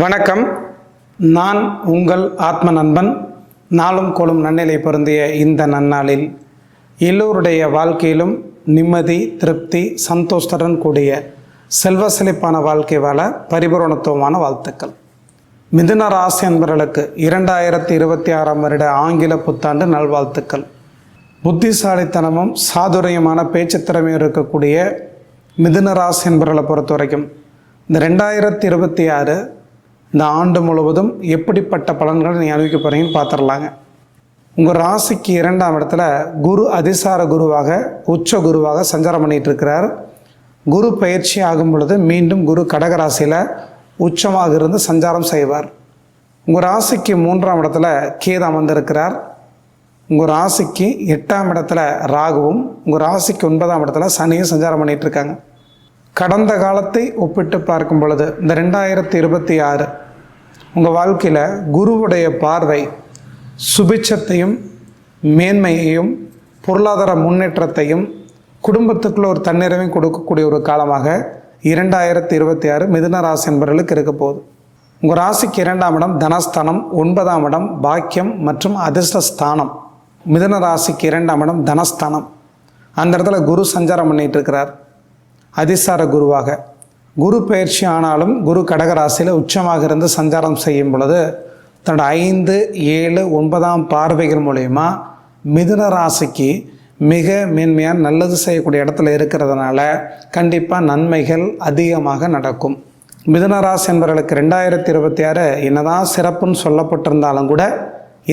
வணக்கம். நான் உங்கள் ஆத்ம நண்பன் நாளும் கோளும் நன்னிலை பொருந்திய இந்த நன்னாளில் எல்லோருடைய வாழ்க்கையிலும் நிம்மதி திருப்தி சந்தோஷத்துடன் கூடிய செல்வ செழிப்பான வாழ்க்கை வாழ பரிபூரணத்துவமான வாழ்த்துக்கள். மிதுன ராசி என்பவர்களுக்கு இரண்டாயிரத்தி இருபத்தி ஆறாம் வருட ஆங்கில புத்தாண்டு நல்வாழ்த்துக்கள். புத்திசாலித்தனமும் சாதுரியமான பேச்சுத்திறமையும் இருக்கக்கூடிய மிதுன ராசி என்பவர்களை பொறுத்த வரைக்கும் இந்த ரெண்டாயிரத்தி இருபத்தி ஆறு இந்த ஆண்டு முழுவதும் எப்படிப்பட்ட பலன்களை நீங்கள் அனுபவிக்க போகிறீங்கன்னு பார்த்துடலாங்க. உங்கள் ராசிக்கு இரண்டாம் இடத்துல குரு அதிசார குருவாக உச்ச குருவாக சஞ்சாரம் பண்ணிகிட்டு இருக்கிறார் குரு பயிற்சி ஆகும் பொழுது மீண்டும் குரு கடகராசியில் உச்சமாக இருந்து சஞ்சாரம் செய்வார். உங்கள் ராசிக்கு மூன்றாம் இடத்துல கேது அமர்ந்திருக்கிறார். உங்கள் ராசிக்கு எட்டாம் இடத்துல ராகுவும் உங்கள் ராசிக்கு ஒன்பதாம் இடத்துல சனியும் சஞ்சாரம் பண்ணிகிட்டு இருக்காங்க கடந்த காலத்தை ஒப்பிட்டு பார்க்கும் பொழுது இந்த ரெண்டாயிரத்தி இருபத்தி ஆறு உங்கள் வாழ்க்கையில் குருவுடைய பார்வை சுபிட்சத்தையும் மேன்மையையும் பொருளாதார முன்னேற்றத்தையும் குடும்பத்துக்குள்ள ஒரு தன்னிறைவையும் கொடுக்கக்கூடிய ஒரு காலமாக இரண்டாயிரத்தி இருபத்தி ஆறு மிதுன ராசி என்பவர்களுக்கு இருக்க போகுது. உங்கள் ராசிக்கு இரண்டாம் இடம் தனஸ்தானம் ஒன்பதாம் இடம் பாக்கியம் மற்றும் அதிர்ஷ்ட ஸ்தானம் மிதுன ராசிக்கு இரண்டாம் இடம் தனஸ்தானம். அந்த இடத்துல குரு சஞ்சாரம் பண்ணிகிட்டு இருக்கிறார். அதிசார குருவாக. குரு பயிற்சி ஆனாலும் குரு கடகராசியில் உச்சமாக இருந்து சஞ்சாரம் செய்யும் பொழுது தன்னோட ஐந்து ஏழு ஒன்பதாம் பார்வைகள் மூலயமா மிதுன ராசிக்கு மிக மேன்மையாக நல்லது செய்யக்கூடிய இடத்துல இருக்கிறதுனால கண்டிப்பாக நன்மைகள் அதிகமாக நடக்கும். மிதுன ராசி என்பவர்களுக்கு ரெண்டாயிரத்தி இருபத்தி ஆறு என்னதான் சிறப்புன்னு சொல்லப்பட்டிருந்தாலும் கூட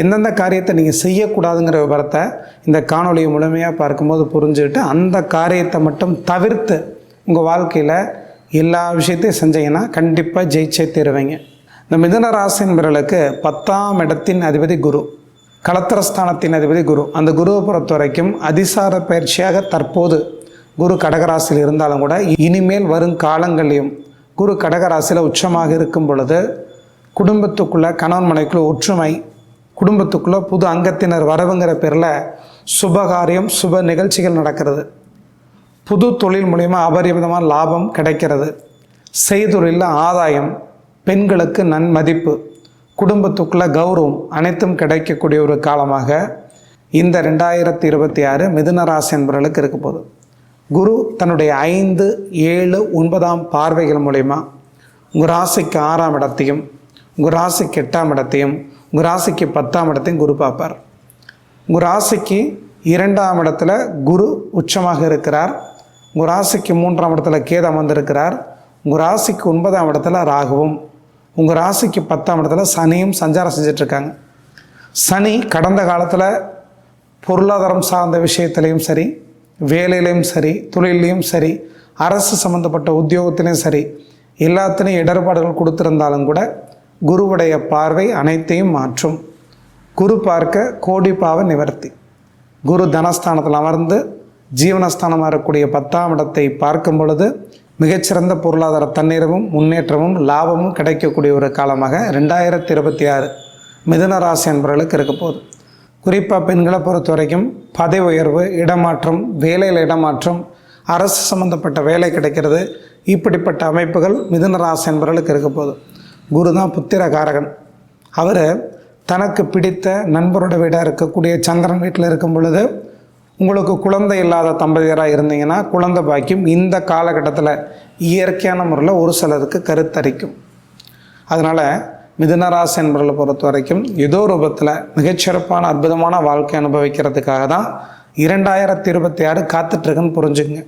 எந்தெந்த காரியத்தை நீங்கள் செய்யக்கூடாதுங்கிற விவரத்தை இந்த காணொலியை முழுமையாக பார்க்கும்போது புரிஞ்சுக்கிட்டு அந்த காரியத்தை மட்டும் தவிர்த்து உங்கள் வாழ்க்கையில் எல்லா விஷயத்தையும் செஞ்சீங்கன்னா கண்டிப்பாக ஜெயிச்சே தீருவீங்க. இந்த மிதன ராசி என்பவர்களுக்கு பத்தாம் இடத்தின் அதிபதி குரு கலத்திரஸ்தானத்தின் அதிபதி குரு. அந்த குருவை பொறுத்த வரைக்கும் அதிசார பயிற்சியாக தற்போது குரு கடகராசியில் இருந்தாலும் கூட இனிமேல் வரும் காலங்களையும் குரு கடகராசியில் உச்சமாக இருக்கும் பொழுது குடும்பத்துக்குள்ளே கணவன் மனைக்குள்ள ஒற்றுமை குடும்பத்துக்குள்ளே புது அங்கத்தினர் வரவுங்கிற பேரில் சுபகாரியம் சுப நிகழ்ச்சிகள் நடக்கிறது. புது தொழில் மூலிமா அபரிமிதமான லாபம் கிடைக்கிறது. செய்தொழிலில் ஆதாயம் பெண்களுக்கு நன்மதிப்பு குடும்பத்துக்குள்ள கௌரவம் அனைத்தும் கிடைக்கக்கூடிய ஒரு காலமாக இந்த ரெண்டாயிரத்தி இருபத்தி ஆறு மிதுனராசி என்பவர்களுக்கு இருக்க போகுது. குரு தன்னுடைய ஐந்து ஏழு ஒன்பதாம் பார்வைகள் மூலயமா உங்கள் ராசிக்கு ஆறாம் இடத்தையும் உங்கள் ராசிக்கு எட்டாம் இடத்தையும் உங்கள் ராசிக்கு பத்தாம் இடத்தையும் குரு பார்ப்பார். உங்கள் ராசிக்கு இரண்டாம் இடத்துல குரு உச்சமாக இருக்கிறார். உங்கள் ராசிக்கு மூன்றாம் இடத்துல கேது அமர்ந்திருக்கிறார். உங்கள் ராசிக்கு ஒன்பதாம் இடத்துல ராகுவும். உங்கள் ராசிக்கு பத்தாம் இடத்துல சனியும் சஞ்சாரம் செஞ்சிட்ருக்காங்க. சனி கடந்த காலத்தில் பொருளாதாரம் சார்ந்த விஷயத்துலேயும் சரி வேலையிலையும் சரி தொழிலையும் சரி அரசு சம்மந்தப்பட்ட உத்தியோகத்திலையும் சரி எல்லாத்துலேயும் இடர்பாடுகள் கொடுத்துருந்தாலும் கூட குருவுடைய பார்வை அனைத்தையும் மாற்றும். குரு பார்க்க கோடி பாவ நிவர்த்தி. குரு தனஸ்தானத்தில் அமர்ந்து ஜீவனஸ்தானமாக இருக்கக்கூடிய பத்தாம் இடத்தை பார்க்கும் பொழுது மிகச்சிறந்த பொருளாதார தன்னிறவும் முன்னேற்றமும் லாபமும் கிடைக்கக்கூடிய ஒரு காலமாக ரெண்டாயிரத்தி இருபத்தி ஆறு மிதுன ராசி என்பவர்களுக்கு இருக்க போகுது. குறிப்பாக பெண்களை பொறுத்த வரைக்கும் பதவி உயர்வு இடமாற்றம் வேலையில் இடமாற்றம் அரசு சம்மந்தப்பட்ட வேலை கிடைக்கிறது இப்படிப்பட்ட அமைப்புகள் மிதுன ராசி என்பவர்களுக்கு இருக்க போகுது. குரு தான் புத்திர காரகன் அவர் தனக்கு பிடித்த நண்பரோட வீடாக இருக்கக்கூடிய சந்திரன் வீட்டில் இருக்கும் பொழுது உங்களுக்கு குழந்தை இல்லாத தம்பதியராக இருந்தீங்கன்னா குழந்தை பாக்கியம் இந்த காலகட்டத்தில் இயற்கையான முறையில் ஒரு சிலருக்கு கருத்தரிக்கும். அதனால் மிதுனராசி என்பவர்களை பொறுத்த வரைக்கும் ஏதோ ரூபத்தில் மிகச்சிறப்பான அற்புதமான வாழ்க்கை அனுபவிக்கிறதுக்காக தான் இரண்டாயிரத்தி இருபத்தி ஆறு காத்துட்ருக்குன்னு புரிஞ்சுங்க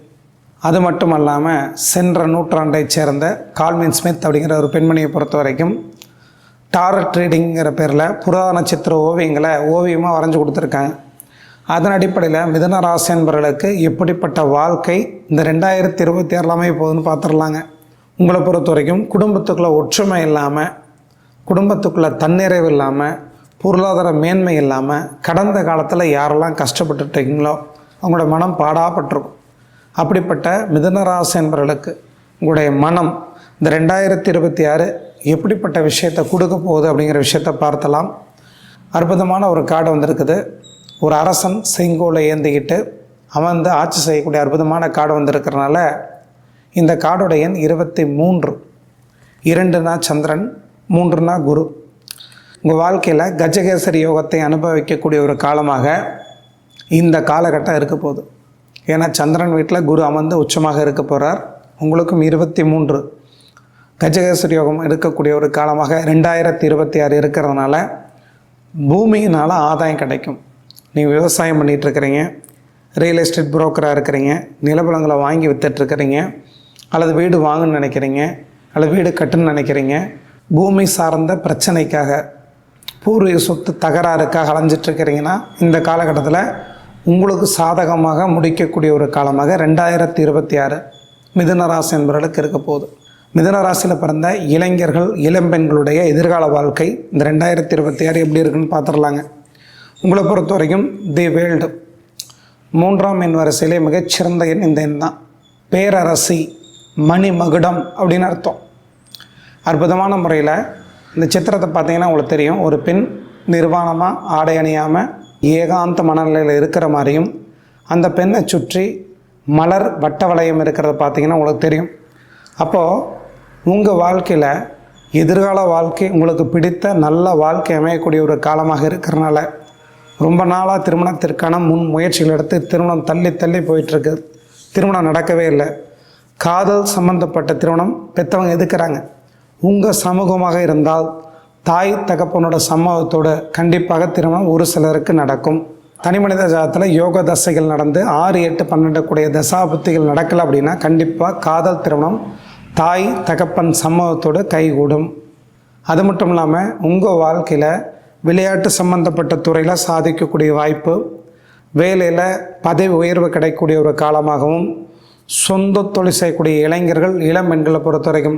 அது மட்டும் இல்லாமல் சென்ற நூற்றாண்டை சேர்ந்த கால்வின் ஸ்மித் அப்படிங்கிற ஒரு பெண்மணியை பொறுத்த வரைக்கும் டாரட் ட்ரீடிங்கிற பேரில் புராண நட்சத்திர ஓவியங்களை ஓவியமாக வரைஞ்சி கொடுத்துருக்காங்க. அதன் அடிப்படையில் மிதன ராசி என்பவர்களுக்கு எப்படிப்பட்ட வாழ்க்கை இந்த ரெண்டாயிரத்தி இருபத்தி ஆறில் போகுதுன்னு பார்த்துடலாங்க. உங்களை பொறுத்த வரைக்கும் குடும்பத்துக்குள்ளே ஒற்றுமை இல்லாமல் குடும்பத்துக்குள்ளே தன்னிறைவு இல்லாமல் பொருளாதார மேன்மை இல்லாமல் கடந்த காலத்தில் யாரெல்லாம் கஷ்டப்பட்டுட்டீங்களோ அவங்களோட மனம் பாடாப்பட்டிருக்கும். அப்படிப்பட்ட மிதனராசி என்பவர்களுக்கு உங்களுடைய மனம் இந்த ரெண்டாயிரத்தி இருபத்தி ஆறு எப்படிப்பட்ட விஷயத்தை கொடுக்க போகுது அப்படிங்கிற விஷயத்தை பார்த்தலாம். அற்புதமான ஒரு கார்டு வந்திருக்குது. ஒரு அரசன் செங்கோலை ஏந்திக்கிட்டு அமர்ந்து ஆட்சி செய்யக்கூடிய அற்புதமான காடு வந்திருக்கிறனால இந்த கார்டோட எண் இருபத்தி மூன்று. இரண்டுனா சந்திரன் மூன்றுனா குரு. உங்கள் வாழ்க்கையில் கஜகேசரி யோகத்தை அனுபவிக்கக்கூடிய ஒரு காலமாக இந்த காலகட்டம் இருக்க போகுது. ஏன்னா சந்திரன் வீட்டில் குரு அமர்ந்து உச்சமாக இருக்க போகிறார் உங்களுக்கும் இருபத்தி மூன்று. கஜகேசரி யோகம் இருக்கக்கூடிய ஒரு காலமாக ரெண்டாயிரத்தி இருபத்தி ஆறு இருக்கிறதுனால பூமியினால் ஆதாயம் கிடைக்கும். நீங்கள் விவசாயம் பண்ணிகிட்டு இருக்கிறீங்க ரியல் எஸ்டேட் புரோக்கராக இருக்கிறீங்க நிலப்பழங்களை வாங்கி வித்துட்ருக்கிறீங்க அல்லது வீடு வாங்கணும்னு நினைக்கிறீங்க அல்லது வீடு கட்டுன்னு நினைக்கிறீங்க பூமி சார்ந்த பிரச்சனைக்காக பூர்வீக சொத்து தகராறுக்காக அலைஞ்சிட்ருக்கிறீங்கன்னா இந்த காலகட்டத்தில் உங்களுக்கு சாதகமாக முடிக்கக்கூடிய ஒரு காலமாக ரெண்டாயிரத்தி இருபத்தி ஆறு மிதுனராசி என்பவர்களுக்கு இருக்க போகுது. மிதனராசியில் பிறந்த இளைஞர்கள் இளம்பெண்களுடைய எதிர்கால வாழ்க்கை இந்த ரெண்டாயிரத்தி இருபத்தி ஆறு எப்படி இருக்குன்னு பார்த்துடலாங்க. உங்களை பொறுத்த வரைக்கும் தி வேர்ல்டு மூன்றாம் எண் வரிசையிலே மிகச்சிறந்த எண் இந்த எண் தான். பேரரசி மணி மகுடம் அப்படின்னு அர்த்தம். அற்புதமான முறையில் இந்த சித்திரத்தை பார்த்தீங்கன்னா உங்களுக்கு தெரியும். ஒரு பெண் நிர்வாணமாக ஆடை அணியாமல் ஏகாந்த மனநிலையில் இருக்கிற மாதிரியும் அந்த பெண்ணை சுற்றி மலர் வட்ட வளையம் இருக்கிறத பார்த்தீங்கன்னா உங்களுக்கு தெரியும். அப்போது உங்கள் வாழ்க்கையில் எதிர்கால வாழ்க்கை உங்களுக்கு பிடித்த நல்ல வாழ்க்கை அமையக்கூடிய ஒரு காலமாக இருக்கிறனால ரொம்ப நாளாக திருமணத்திற்கான முன் முயற்சிகள் எடுத்து திருமணம் தள்ளி தள்ளி போயிட்டுருக்கு. திருமணம் நடக்கவே இல்லை. காதல் சம்பந்தப்பட்ட திருமணம் பெற்றவங்க எதுக்குறாங்க? உங்கள் சமூகமாக இருந்தால் தாய் தகப்பனோட சம்மதத்தோடு கண்டிப்பாக திருமணம் ஒரு சிலருக்கு நடக்கும். தனிமனித ஜாதத்தில் யோக தசைகள் நடந்து ஆறு எட்டு பன்னெண்டு கூடிய தசாபுத்திகள் நடக்கலை அப்படின்னா கண்டிப்பாக காதல் திருமணம் தாய் தகப்பன் சம்மதத்தோடு கைகூடும். அது மட்டும் இல்லாமல் உங்கள் வாழ்க்கையில் விளையாட்டு சம்பந்தப்பட்ட துறையில் சாதிக்கக்கூடிய வாய்ப்பு வேலையில் பதவி உயர்வு கிடைக்கக்கூடிய ஒரு காலமாகவும் சொந்த தொழில் செய்யக்கூடிய இளைஞர்கள் இளம் பெண்களை பொறுத்த வரைக்கும்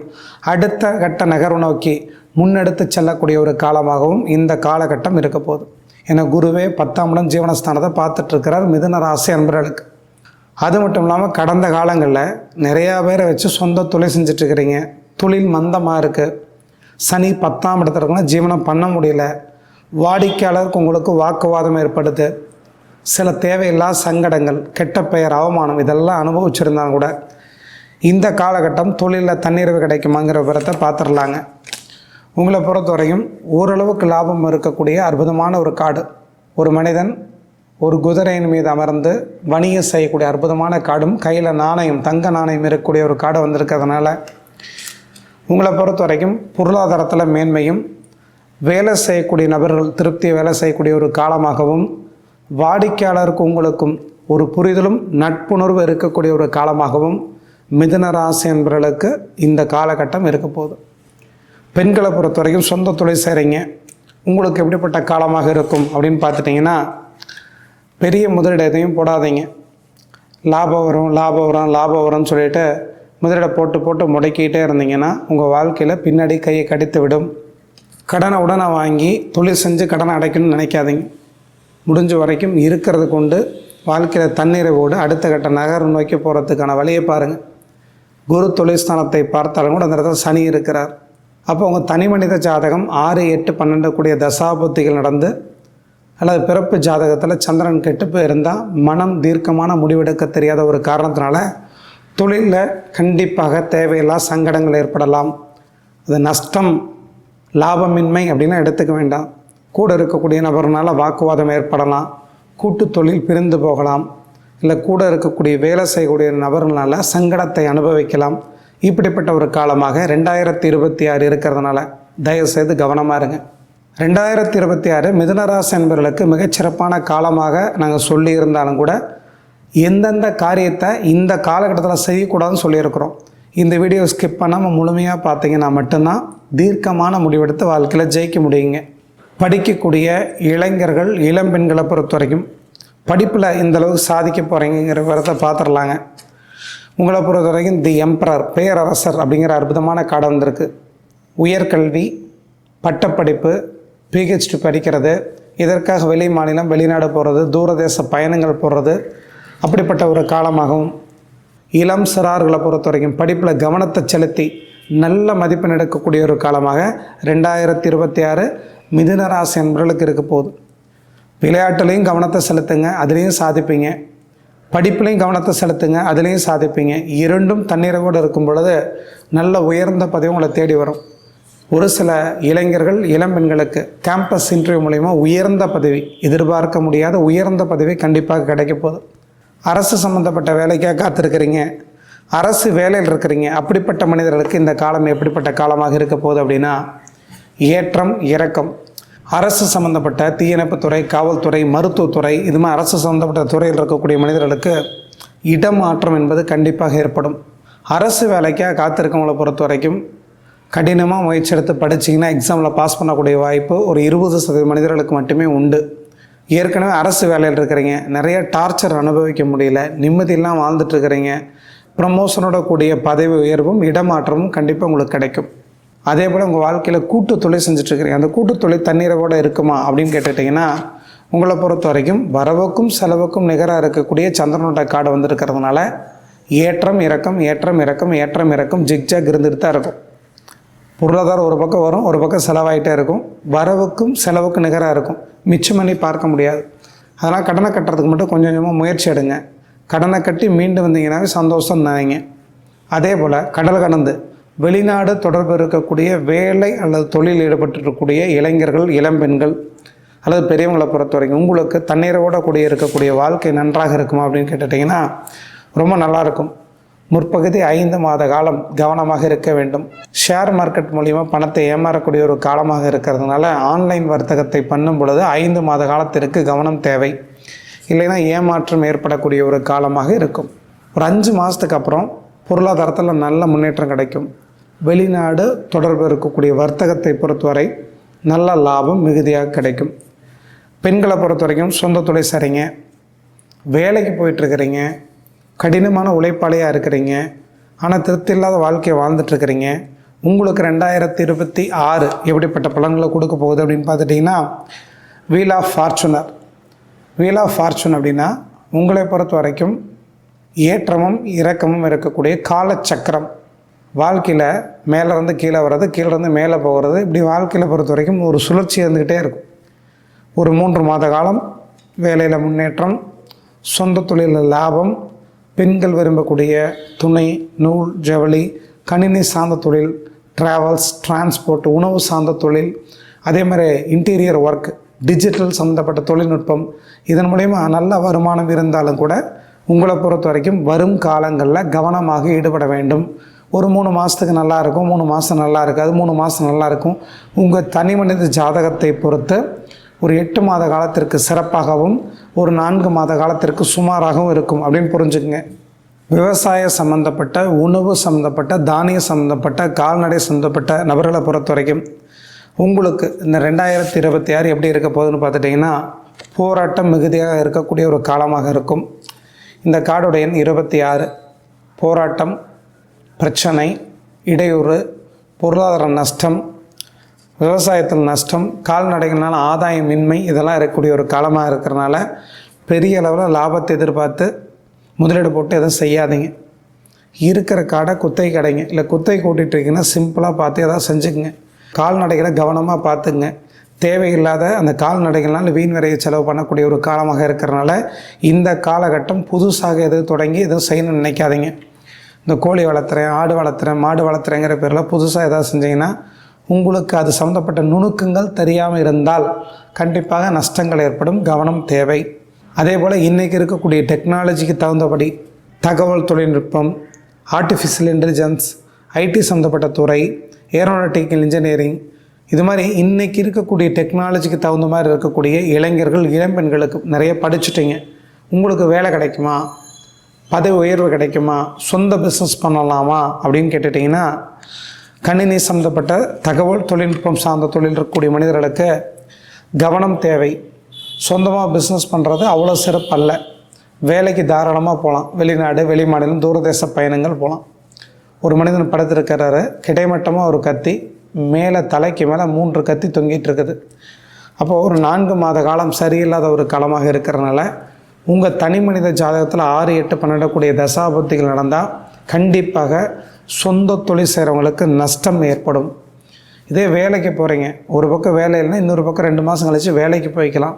அடுத்த கட்ட நகர்வு நோக்கி முன்னெடுத்து செல்லக்கூடிய ஒரு காலமாகவும் இந்த காலகட்டம் இருக்க போகுது. என குருவே பத்தாம் இடம் ஜீவனஸ்தானத்தை பார்த்துட்ருக்கிறார் மிதுன ராசி அன்பர்களுக்கு. அது மட்டும் இல்லாமல் கடந்த காலங்களில் நிறையா பேரை வச்சு சொந்த தொழில் செஞ்சிட்ருக்கிறீங்க தொழில் மந்தமாக இருக்குது சனி பத்தாம் இடத்துல இருக்குன்னா ஜீவனம் பண்ண முடியல. வாடிக்கையாளருக்கு உங்களுக்கு வாக்குவாதம் ஏற்படுது. சில தேவையில்லா சங்கடங்கள் கெட்ட பெயர் அவமானம் இதெல்லாம் அனுபவிச்சிருந்தாங்க கூட இந்த காலகட்டம் தொழிலில் தன்னிறைவு கிடைக்குமாங்கிற விவரத்தை பார்த்துடலாங்க. உங்களை பொறுத்த வரையும் ஓரளவுக்கு லாபம் இருக்கக்கூடிய அற்புதமான ஒரு காடு. ஒரு மனிதன் ஒரு குதிரையின் மீது அமர்ந்து வணிகம் செய்யக்கூடிய அற்புதமான காடும் கையில் நாணயம் தங்க நாணயம் இருக்கக்கூடிய ஒரு காடு வந்திருக்கிறதுனால உங்களை பொறுத்த வரைக்கும் பொருளாதாரத்தில் மேன்மையும் வேலை செய்யக்கூடிய நபர்கள் திருப்தி வேலை செய்யக்கூடிய ஒரு காலமாகவும் வாடிக்கையாளருக்கு உங்களுக்கும் ஒரு புரிதலும் நட்புணர்வு இருக்கக்கூடிய ஒரு காலமாகவும் மிதுன ராசி என்பவர்களுக்கு இந்த காலகட்டம் இருக்க போகுது. பெண்களை பொறுத்த வரைக்கும் சொந்த தொழில் செய்கிறீங்க உங்களுக்கு எப்படிப்பட்ட காலமாக இருக்கும் அப்படின்னு பார்த்துட்டிங்கன்னா பெரிய முதலீடு எதையும் போடாதீங்க. லாபம் வரும் லாபம் வரும் லாபம் வரும்னு சொல்லிட்டு முதலீடை போட்டு போட்டு முடக்கிட்டே இருந்தீங்கன்னா உங்கள் வாழ்க்கையில் பின்னாடி கையை கடித்து விடும் கடனை உடனே வாங்கி தொழில் செஞ்சு கடனை அடைக்கணும்னு நினைக்காதீங்க. முடிஞ்ச வரைக்கும் இருக்கிறது கொண்டு வாழ்க்கையில் தண்ணீரைவோடு அடுத்த கட்ட நகர் நோக்கி போகிறதுக்கான வழியை பாருங்கள் குரு தொழில்ஸ்தானத்தை பார்த்தாலும் கூட அந்த இடத்துல சனி இருக்கிறார். அப்போ உங்கள் தனி மனித ஜாதகம் ஆறு எட்டு பன்னெண்டு கூடிய தசாபுத்திகள் நடந்து அல்லது பிறப்பு ஜாதகத்தில் சந்திரன் கெட்டு இருந்தால் மனம் தீர்க்கமான முடிவெடுக்க தெரியாத ஒரு காரணத்தினால தொழிலில் கண்டிப்பாக தேவையில்லா சங்கடங்கள் ஏற்படலாம். அது நஷ்டம் லாபமின்மை அப்படின்னா எடுத்துக்க வேண்டாம். கூட இருக்கக்கூடிய நபர்னால வாக்குவாதம் ஏற்படலாம். கூட்டு தொழில் பிரிந்து போகலாம். இல்லை கூட இருக்கக்கூடிய வேலை செய்யக்கூடிய நபர்களால் சங்கடத்தை அனுபவிக்கலாம். இப்படிப்பட்ட ஒரு காலமாக ரெண்டாயிரத்தி இருபத்தி ஆறு இருக்கிறதுனால தயவுசெய்து கவனமாக இருங்க. ரெண்டாயிரத்தி இருபத்தி ஆறு மிதுனராசி என்பவர்களுக்கு மிகச்சிறப்பான காலமாக நாங்கள் சொல்லியிருந்தாலும் கூட எந்தெந்த காரியத்தை இந்த காலகட்டத்தில் செய்யக்கூடாதுன்னு சொல்லியிருக்கிறோம். இந்த வீடியோ ஸ்கிப் பண்ணாமல் முழுமையாக பார்த்தீங்கன்னா மட்டும்தான் தீர்க்கமான முடிவெடுத்து வாழ்க்கையில் ஜெயிக்க முடியுங்க. படிக்கக்கூடிய இளைஞர்கள் இளம் பெண்களை பொறுத்த வரைக்கும் படிப்பில் இந்த அளவுக்கு சாதிக்க போகிறீங்கிற விவரத்தை பார்த்துடலாங்க உங்களை பொறுத்த வரைக்கும் தி எம்பரர் பேரரசர் அப்படிங்கிற அற்புதமான காடம் வந்திருக்கு. உயர்கல்வி பட்டப்படிப்பு பிஹெச்டி படிக்கிறது இதற்காக வெளி மாநிலம் வெளிநாடு போகிறது தூரதேச பயணங்கள் போடுறது அப்படிப்பட்ட ஒரு காலமாகவும் இளம் சிறார்களை பொறுத்த வரைக்கும் படிப்பில் கவனத்தை செலுத்தி நல்ல மதிப்பெண் எடுக்கக்கூடிய ஒரு காலமாக ரெண்டாயிரத்தி இருபத்தி ஆறு மிதுன ராசி என்பவர்களுக்கு இருக்க போகுது. விளையாட்டுலேயும் கவனத்தை செலுத்துங்க அதுலேயும் சாதிப்பீங்க. படிப்புலையும் கவனத்தை செலுத்துங்க அதுலேயும் சாதிப்பீங்க. இரண்டும் தண்ணீரோடு இருக்கும் பொழுது நல்ல உயர்ந்த பதவி உங்களை தேடி வரும். ஒரு சில இளைஞர்கள் இளம் பெண்களுக்கு கேம்பஸ் இன்டர்வியூ மூலயமா உயர்ந்த பதவி எதிர்பார்க்க முடியாத உயர்ந்த பதவி கண்டிப்பாக கிடைக்க போகுது. அரசு சம்மந்தப்பட்ட வேலைக்காக காத்திருக்கிறீங்க. அரசு வேலையில் இருக்கிறீங்க. அப்படிப்பட்ட மனிதர்களுக்கு இந்த காலம் எப்படிப்பட்ட காலமாக இருக்க போகுது அப்படின்னா ஏற்றம் இறக்கம் அரசு சம்மந்தப்பட்ட தீயணைப்புத்துறை காவல்துறை மருத்துவத்துறை இது மாதிரி அரசு சம்மந்தப்பட்ட துறையில் இருக்கக்கூடிய மனிதர்களுக்கு இடமாற்றம் என்பது கண்டிப்பாக ஏற்படும். அரசு வேலைக்காக காத்திருக்கவங்களை பொறுத்த வரைக்கும் கடினமாக முயற்சி எடுத்து படிச்சிங்கன்னா எக்ஸாமில் பாஸ் பண்ணக்கூடிய வாய்ப்பு ஒரு இருபது சதவீத மனிதர்களுக்கு மட்டுமே உண்டு. ஏற்கனவே அரசு வேலையில் இருக்கிறீங்க. நிறைய டார்ச்சர் அனுபவிக்க முடியல. நிம்மதியெல்லாம் வாழ்ந்துட்டுருக்கிறீங்க ப்ரமோஷனோட கூடிய பதவி உயர்வும் இடமாற்றமும் கண்டிப்பாக உங்களுக்கு கிடைக்கும். அதே போல் உங்கள் வாழ்க்கையில் கூட்டு தொழில் செஞ்சுட்ருக்கிறீங்க அந்த கூட்டு தொழில் தண்ணீரோட இருக்குமா அப்படின்னு கேட்டுட்டிங்கன்னா உங்களை பொறுத்த வரைக்கும் வரவுக்கும் செலவுக்கும் நிகராக இருக்கக்கூடிய சந்திரனோட காடு வந்திருக்கிறதுனால ஏற்றம் இறக்கம் ஏற்றம் இறக்கம் ஏற்றம் இறக்கம் ஜிக்ஜாக் இருந்துட்டு தான் இருக்கும். பொருளாதாரம் ஒரு பக்கம் வரும் ஒரு பக்கம் செலவாகிட்டே இருக்கும். வரவுக்கும் செலவுக்கும் நிகராக இருக்கும். மிச்சம் பண்ணி பார்க்க முடியாது. அதனால் கடனை கட்டுறதுக்கு மட்டும் கொஞ்சம் கொஞ்சமாக முயற்சி எடுங்க. கடனை கட்டி மீண்டு வந்தீங்கன்னாவே சந்தோஷம் நினைங்க அதே போல் கடல் கடந்து வெளிநாடு தொடர்பு இருக்கக்கூடிய வேலை அல்லது தொழில் ஈடுபட்டிருக்கக்கூடிய இளைஞர்கள் இளம்பெண்கள் அல்லது பெரியவங்களை பொறுத்த வரைக்கும் உங்களுக்கு தண்ணீரோட கூடிய இருக்கக்கூடிய வாழ்க்கை நன்றாக இருக்குமா அப்படின்னு கேட்டுட்டிங்கன்னா ரொம்ப நல்லாயிருக்கும் முற்பகுதி ஐந்து மாத காலம் கவனமாக இருக்க வேண்டும். ஷேர் மார்க்கெட் மூலிமா பணத்தை ஏமாறக்கூடிய ஒரு காலமாக இருக்கிறதுனால ஆன்லைன் வர்த்தகத்தை பண்ணும் பொழுது ஐந்து மாத காலத்திற்கு கவனம் தேவை. இல்லைன்னா ஏமாற்றம் ஏற்படக்கூடிய ஒரு காலமாக இருக்கும். ஒரு அஞ்சு மாதத்துக்கு அப்புறம் பொருளாதாரத்தில் நல்ல முன்னேற்றம் கிடைக்கும். வெளிநாடு தொடர்பு இருக்கக்கூடிய வர்த்தகத்தை பொறுத்தவரை நல்ல லாபம் மிகுதியாக கிடைக்கும். பெண்களை பொறுத்த வரைக்கும் சொந்த தொழில் சரிங்க வேலைக்கு போயிட்டுருக்கிறீங்க கடினமான உழைப்பாளியாக இருக்கிறீங்க. ஆனால் திருப்தி இல்லாத வாழ்க்கையை வாழ்ந்துட்டுருக்கிறீங்க உங்களுக்கு ரெண்டாயிரத்தி இருபத்தி ஆறு எப்படிப்பட்ட பலன்களை கொடுக்க போகுது அப்படின்னு பார்த்துட்டிங்கன்னா wheel of fortuner wheel of fortune அப்படின்னா உங்களை பொறுத்த வரைக்கும் ஏற்றமும் இறக்கமும் இருக்கக்கூடிய காலச்சக்கரம். வாழ்க்கையில் மேலேருந்து கீழே வர்றது கீழேருந்து மேலே போகிறது இப்படி வாழ்க்கையில் பொறுத்த வரைக்கும் ஒரு சுழற்சி இருந்துக்கிட்டே இருக்கும். ஒரு மூன்று மாத காலம் வேலையில் முன்னேற்றம் சொந்த தொழிலில் லாபம் பெண்கள் விரும்பக்கூடிய துணை நூல் ஜவுளி கணினி சார்ந்த தொழில் ட்ராவல்ஸ் டிரான்ஸ்போர்ட் உணவு சார்ந்த தொழில் அதே மாதிரி இன்டீரியர் ஒர்க் டிஜிட்டல் சம்மந்தப்பட்ட தொழில்நுட்பம் இதன் மூலயமா நல்ல வருமானம் இருந்தாலும் கூட உங்களை பொறுத்த வரைக்கும் வரும் காலங்களில் கவனமாக ஈடுபட வேண்டும். ஒரு மூணு மாதத்துக்கு நல்லா இருக்கும் மூணு மாதம் நல்லா இருக்காது மூணு மாதம் நல்லா இருக்கும். உங்கள் தனி மனித ஜாதகத்தை பொறுத்து ஒரு எட்டு மாத காலத்திற்கு சிறப்பாகவும் ஒரு நான்கு மாத காலத்திற்கு சுமாராகவும் இருக்கும். அப்படின்னு புரிஞ்சுக்குங்க. விவசாய சம்மந்தப்பட்ட உணவு சம்மந்தப்பட்ட தானிய சம்மந்தப்பட்ட கால்நடை சம்மந்தப்பட்ட நபர்களை பொறுத்த வரைக்கும் உங்களுக்கு இந்த ரெண்டாயிரத்தி இருபத்தி ஆறு எப்படி இருக்க போகுதுன்னு பார்த்துட்டிங்கன்னா போராட்டம் மிகுதியாக இருக்கக்கூடிய ஒரு காலமாக இருக்கும். இந்த கார்டுடைய எண் இருபத்தி ஆறு. போராட்டம் பிரச்சனை இடையூறு பொருளாதார நஷ்டம் விவசாயத்தில் நஷ்டம் கால்நடைகள்னால ஆதாயமின்மை இதெல்லாம் இருக்கக்கூடிய ஒரு காலமாக இருக்கிறனால பெரிய அளவில் லாபத்தை எதிர்பார்த்து முதலீடு போட்டு எதுவும் செய்யாதீங்க. இருக்கிற கடை குத்தை கடைங்க. இல்லை குத்தை கூட்டிகிட்டு இருக்கீங்கன்னா சிம்பிளாக பார்த்து எதாவது செஞ்சுக்குங்க. கால்நடைகளை கவனமாக பார்த்துங்க தேவையில்லாத அந்த கால்நடைகள்னால வீண் விரைய செலவு பண்ணக்கூடிய ஒரு காலமாக இருக்கிறனால இந்த காலகட்டம் புதுசாக எதுவும் தொடங்கி எதுவும் செய்யணும்னு நினைக்காதீங்க. இந்த கோழி வளர்த்துறேன் ஆடு வளர்த்துறேன் மாடு வளர்த்துறேங்கிற பேரில் புதுசாக எதாவது செஞ்சீங்கன்னா உங்களுக்கு அது சம்மந்தப்பட்ட நுணுக்கங்கள் தெரியாமல் இருந்தால் கண்டிப்பாக நஷ்டங்கள் ஏற்படும் கவனம் தேவை. அதே போல் இன்றைக்கி இருக்கக்கூடிய டெக்னாலஜிக்கு தகுந்தபடி தகவல் தொழில்நுட்பம் ஆர்டிஃபிஷியல் இன்டெலிஜென்ஸ் ஐடி சம்மந்தப்பட்ட துறை ஏரோனாட்டிக்கல் இன்ஜினியரிங் இது மாதிரி இன்றைக்கி இருக்கக்கூடிய டெக்னாலஜிக்கு தகுந்த மாதிரி இருக்கக்கூடிய இளைஞர்கள் இளம்பெண்களுக்கு நிறைய படிச்சுட்டிங்க. உங்களுக்கு வேலை கிடைக்குமா? பதவி உயர்வு கிடைக்குமா? சொந்த பிஸ்னஸ் பண்ணலாமா? அப்படின்னு கேட்டுட்டிங்கன்னா கணினி சம்மந்தப்பட்ட தகவல் தொழில்நுட்பம் சார்ந்த தொழில் இருக்கக்கூடிய மனிதர்களுக்கு கவனம் தேவை. சொந்தமாக பிஸ்னஸ் பண்ணுறது அவ்வளோ சிறப்பல்ல வேலைக்கு தாராளமாக போகலாம் வெளிநாடு வெளிமாநிலம் தூரதேச பயணங்கள் போகலாம் ஒரு மனிதன் படுத்திருக்கிறாரு. கிடைமட்டமாக ஒரு கத்தி மேலே தலைக்கு மேலே மூன்று கத்தி தொங்கிட்டு இருக்குது. அப்போது ஒரு நான்கு மாத காலம் சரியில்லாத ஒரு காலமாக இருக்கிறனால உங்கள் தனி மனித ஜாதகத்தில் ஆறு எட்டு பன்னெண்டக்கூடிய தசாபத்திகள் நடந்தால் கண்டிப்பாக சொந்த தொழில் செய்கிறவங்களுக்கு நஷ்டம் ஏற்படும். இதே வேலைக்கு போகிறீங்க ஒரு பக்கம் வேலை இல்லைன்னா இன்னொரு பக்கம் ரெண்டு மாதம் கழித்து வேலைக்கு போய்க்கலாம்.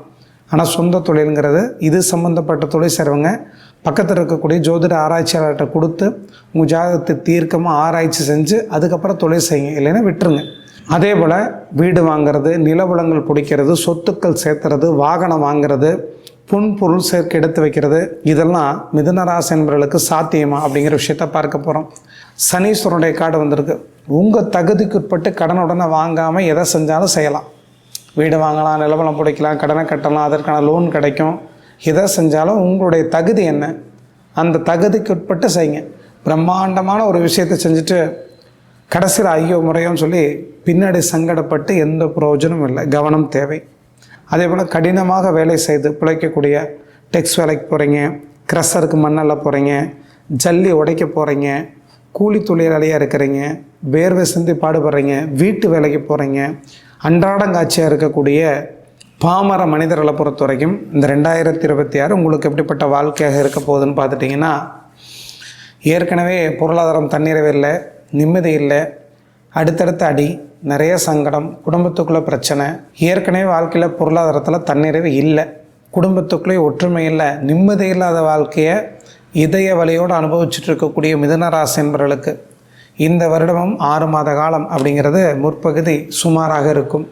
ஆனால் சொந்த தொழிலுங்கிறது இது சம்மந்தப்பட்ட தொழில் செய்கிறவங்க பக்கத்தில் இருக்கக்கூடிய ஜோதிட ஆராய்ச்சியாளர்கிட்ட கொடுத்து உங்கள் ஜாதகத்தை தீர்க்கமாக ஆராய்ச்சி செஞ்சு அதுக்கப்புறம் தொழில் செய்யுங்க. இல்லைன்னா விட்டுருங்க. அதே போல் வீடு வாங்குறது நிலவளங்கள் பிடிக்கிறது சொத்துக்கள் சேர்த்துறது வாகனம் வாங்குறது புன்பொருள் சேர்க்க எடுத்து வைக்கிறது. இதெல்லாம் மிதுன என்பவர்களுக்கு சாத்தியமா அப்படிங்கிற விஷயத்த பார்க்க போகிறோம் சனீஸ்வரனுடைய காடு வந்திருக்கு. உங்கள் தகுதிக்குட்பட்டு கடன் உடனே வாங்காமல் எதை செஞ்சாலும் செய்யலாம். வீடு வாங்கலாம் நிலவலம் பிடிக்கலாம் கடனை கட்டலாம் அதற்கான லோன் கிடைக்கும். எதை செஞ்சாலும் உங்களுடைய தகுதி என்ன? அந்த தகுதிக்குட்பட்டு செய்யுங்க. பிரம்மாண்டமான ஒரு விஷயத்தை செஞ்சுட்டு கடைசியில் ஐயோ முறையோன்னு சொல்லி பின்னாடி சங்கடப்பட்டு எந்த பிரயோஜனமும் இல்லை. கவனம் தேவை. அதே போல் கடினமாக வேலை செய்து பிழைக்கக்கூடிய டெக்ஸ் வேலைக்கு போகிறீங்க க்ரஷருக்கு மண்ணல்ல போகிறீங்க ஜல்லி உடைக்க போகிறீங்க கூலி தொழிலாளியாக இருக்கிறீங்க வேர்வை சிந்தி பாடுபடுறீங்க வீட்டு வேலைக்கு போகிறீங்க அன்றாடங்காட்சியாக இருக்கக்கூடிய பாமர மனிதர்களை பொறுத்த வரைக்கும் இந்த ரெண்டாயிரத்தி இருபத்தி ஆறு உங்களுக்கு எப்படிப்பட்ட வாழ்க்கையாக இருக்க போகுதுன்னு பார்த்துட்டிங்கன்னா ஏற்கனவே பொருளாதாரம் தண்ணீரவே இல்லை நிம்மதி இல்லை அடுத்தடுத்த அடி நிறைய சங்கடம் குடும்பத்துக்குள்ளே பிரச்சனை ஏற்கனவே வாழ்க்கையில் பொருளாதாரத்தில் தன்னிறைவு இல்லை. குடும்பத்துக்குள்ளே ஒற்றுமை இல்லை நிம்மதி இல்லாத வாழ்க்கையை இதய வழியோடு அனுபவிச்சுட்டு இருக்கக்கூடிய மிதுனராசி என்பவர்களுக்கு இந்த வருடமும் ஆறு மாத காலம் அப்படிங்கிறது முற்பகுதி சுமாராக இருக்கும்.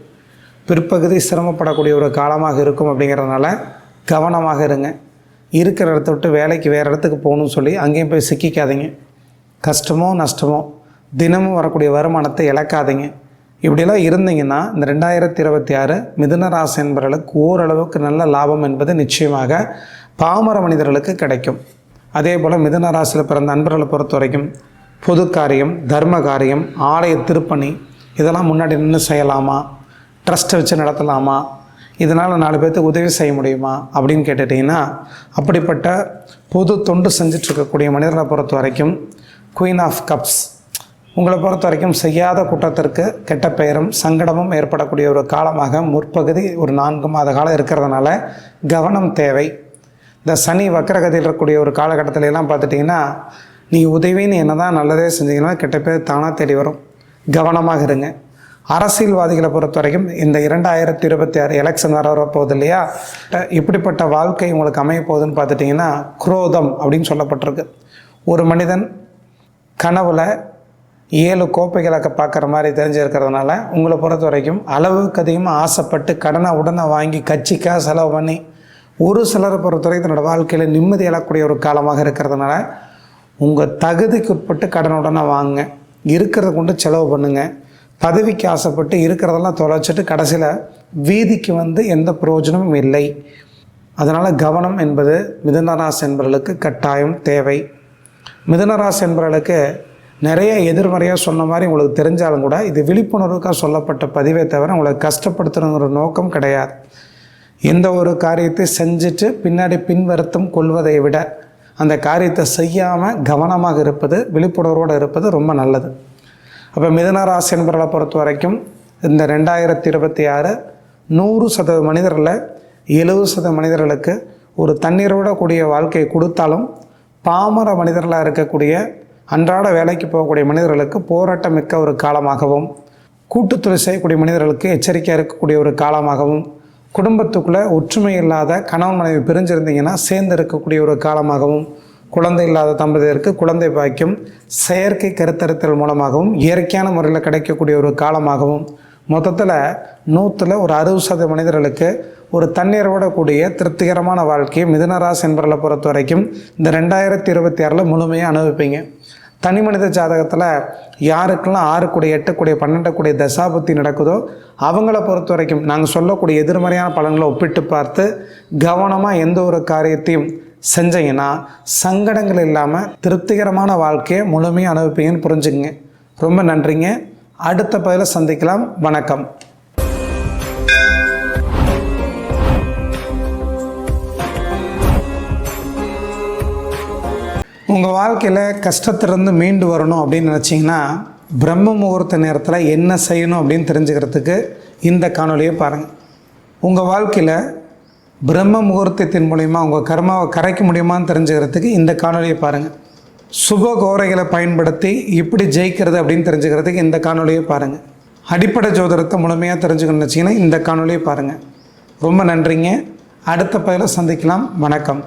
பிற்பகுதி சிரமப்படக்கூடிய ஒரு காலமாக இருக்கும் அப்படிங்கிறதுனால கவனமாக இருங்க. இருக்கிற இடத்த விட்டு வேலைக்கு வேறு இடத்துக்கு போகணும்னு சொல்லி அங்கேயும் போய் சிக்கிக்காதீங்க. கஷ்டமோ நஷ்டமோ தினமும் வரக்கூடிய வருமானத்தை இழக்காதீங்க. இப்படியெல்லாம் இருந்தீங்கன்னா இந்த ரெண்டாயிரத்தி இருபத்தி ஆறு மிதுன ராசி என்பவர்களுக்கு ஓரளவுக்கு நல்ல லாபம் என்பது நிச்சயமாக பாமர மனிதர்களுக்கு கிடைக்கும். அதே போல் மிதுன ராசியில் பிறந்த நண்பர்களை பொறுத்த வரைக்கும் பொது காரியம் தர்ம காரியம் ஆலய திருப்பணி இதெல்லாம் முன்னாடி நின்று செய்யலாமா? ட்ரஸ்ட்டை வச்சு நடத்தலாமா? இதனால் நாலு பேர்த்துக்கு உதவி செய்ய முடியுமா? அப்படின்னு கேட்டுட்டிங்கன்னா அப்படிப்பட்ட பொது தொண்டு செஞ்சிட்ருக்கக்கூடிய மனிதர்களை பொறுத்த வரைக்கும் குயின் ஆஃப் கப்ஸ் உங்களை பொறுத்த வரைக்கும் செய்யாத குற்றத்திற்கு கெட்ட பெயரும் சங்கடமும் ஏற்படக்கூடிய ஒரு காலமாக முற்பகுதி ஒரு நான்கு மாத காலம் இருக்கிறதுனால கவனம் தேவை. இந்த சனி வக்கரகதியில் இருக்கக்கூடிய ஒரு காலகட்டத்தில எல்லாம் பார்த்துட்டிங்கன்னா நீ உதவின்னு என்ன தான் நல்லதே செஞ்சீங்கன்னா கெட்ட பேர் தானாக தேடி வரும். கவனமாக இருங்க. அரசியல்வாதிகளை பொறுத்த வரைக்கும் இந்த இரண்டாயிரத்தி இருபத்தி ஆறு எலெக்ஷன் வர வரப்போகுது இல்லையா? இப்படிப்பட்ட வாழ்க்கை உங்களுக்கு அமைய போகுதுன்னு பார்த்துட்டிங்கன்னா குரோதம் அப்படின்னு சொல்லப்பட்டிருக்கு. ஒரு மனிதன் கனவுல ஏழு கோப்பைகளை பார்க்குற மாதிரி தெரிஞ்சிருக்கிறதுனால உங்களை பொறுத்த வரைக்கும் அளவுக்கு அதிகமாக ஆசைப்பட்டு கடனை உடனே வாங்கி கட்சிக்காக செலவு பண்ணி ஒரு சிலரை பொறுத்த வரைக்கும் தன்னோட வாழ்க்கையில் நிம்மதி இழக்கூடிய ஒரு காலமாக இருக்கிறதுனால உங்கள் தகுதிக்கு உட்பட்டு கடன் உடனே வாங்க இருக்கிறத கொண்டு செலவு பண்ணுங்கள் பதவிக்கு ஆசைப்பட்டு இருக்கிறதெல்லாம் தொலைச்சிட்டு கடைசியில் வீதிக்கு வந்து எந்த பிரயோஜனமும் இல்லை. அதனால் கவனம் என்பது மிதுனராசி என்பவர்களுக்கு கட்டாயம் தேவை. மிதுனராசி என்பவர்களுக்கு நிறைய எதிர்மறையாக சொன்ன மாதிரி உங்களுக்கு தெரிஞ்சாலும் கூட இது விழிப்புணர்வுக்காக சொல்லப்பட்ட பதிவே தவிர உங்களை கஷ்டப்படுத்தணுங்கிற நோக்கம் கிடையாது. எந்த ஒரு காரியத்தை செஞ்சுட்டு பின்னாடி பின்வருத்தம் கொள்வதை விட அந்த காரியத்தை செய்யாமல் கவனமாக இருப்பது விழிப்புணர்வோடு இருப்பது ரொம்ப நல்லது. அப்போ மிதுனராசி என்பவர்களை பொறுத்த வரைக்கும் இந்த ரெண்டாயிரத்தி இருபத்தி ஆறு நூறு சதவீத மனிதர்களில் எழுபது சதவீத மனிதர்களுக்கு ஒரு தண்ணீரோட கூடிய வாழ்க்கையை கொடுத்தாலும் பாமர மனிதர்களாக இருக்கக்கூடிய அன்றாட வேலைக்கு போகக்கூடிய மனிதர்களுக்கு போராட்டம் மிக்க ஒரு காலமாகவும் கூட்டுத்தொழில் செய்யக்கூடிய மனிதர்களுக்கு எச்சரிக்கையாக இருக்கக்கூடிய ஒரு காலமாகவும் குடும்பத்துக்குள்ளே ஒற்றுமை இல்லாத கணவன் மனைவி பிரிஞ்சிருந்தீங்கன்னா சேர்ந்து இருக்கக்கூடிய ஒரு காலமாகவும் குழந்தை இல்லாத தம்பதியருக்கு குழந்தை பாக்கியம் செயற்கை கருத்தரித்தல் மூலமாகவும் இயற்கையான முறையில் கிடைக்கக்கூடிய ஒரு காலமாகவும் மொத்தத்தில் நூற்றில் ஒரு அறுபது சதவீத மனிதர்களுக்கு ஒரு தண்ணீரோட கூடிய திருப்திகரமான வாழ்க்கையை மிதுனராசி என்பவர்களை பொறுத்த வரைக்கும் இந்த ரெண்டாயிரத்தி இருபத்தி ஆறில் முழுமையாக அனுபவிப்பீங்க. தனி மனித ஜாதகத்தில் யாருக்கெல்லாம் ஆறுக்குடைய எட்டுக்குடைய எட்டு பன்னெண்டு கூடிய தசாபுத்தி நடக்குதோ அவங்கள பொறுத்த வரைக்கும் நாங்கள் சொல்லக்கூடிய எதிர்மறையான பலன்களை ஒப்பிட்டு பார்த்து கவனமாக எந்த ஒரு காரியத்தையும் செஞ்சீங்கன்னா சங்கடங்கள் இல்லாமல் திருப்திகரமான வாழ்க்கையை முழுமையாக அனுபவிப்பீங்கன்னு புரிஞ்சுங்க ரொம்ப நன்றிங்க. அடுத்த பதில சந்திக்கலாம். வணக்கம். உங்கள் வாழ்க்கையில் கஷ்டத்திலிருந்து மீண்டு வரணும் அப்படின்னு நினச்சிங்கன்னா பிரம்ம முகூர்த்த நேரத்தில் என்ன செய்யணும் அப்படின்னு தெரிஞ்சுக்கிறதுக்கு இந்த காணொலியை பாருங்கள் உங்கள் வாழ்க்கையில் பிரம்ம முகூர்த்தத்தின் மூலிமா உங்கள் கர்மாவை கரைக்க முடியுமான்னு தெரிஞ்சுக்கிறதுக்கு இந்த காணொலியை பாருங்கள் சுப கோரைகளை பயன்படுத்தி எப்படி ஜெயிக்கிறது அப்படின்னு தெரிஞ்சுக்கிறதுக்கு இந்த காணொலியை பாருங்கள் அடிப்படை ஜோதிடத்தை முழுமையாக தெரிஞ்சுக்கணும்னு வச்சிங்கன்னா இந்த காணொலியை பாருங்கள் ரொம்ப நன்றிங்க. அடுத்த பதில சந்திக்கலாம். வணக்கம்.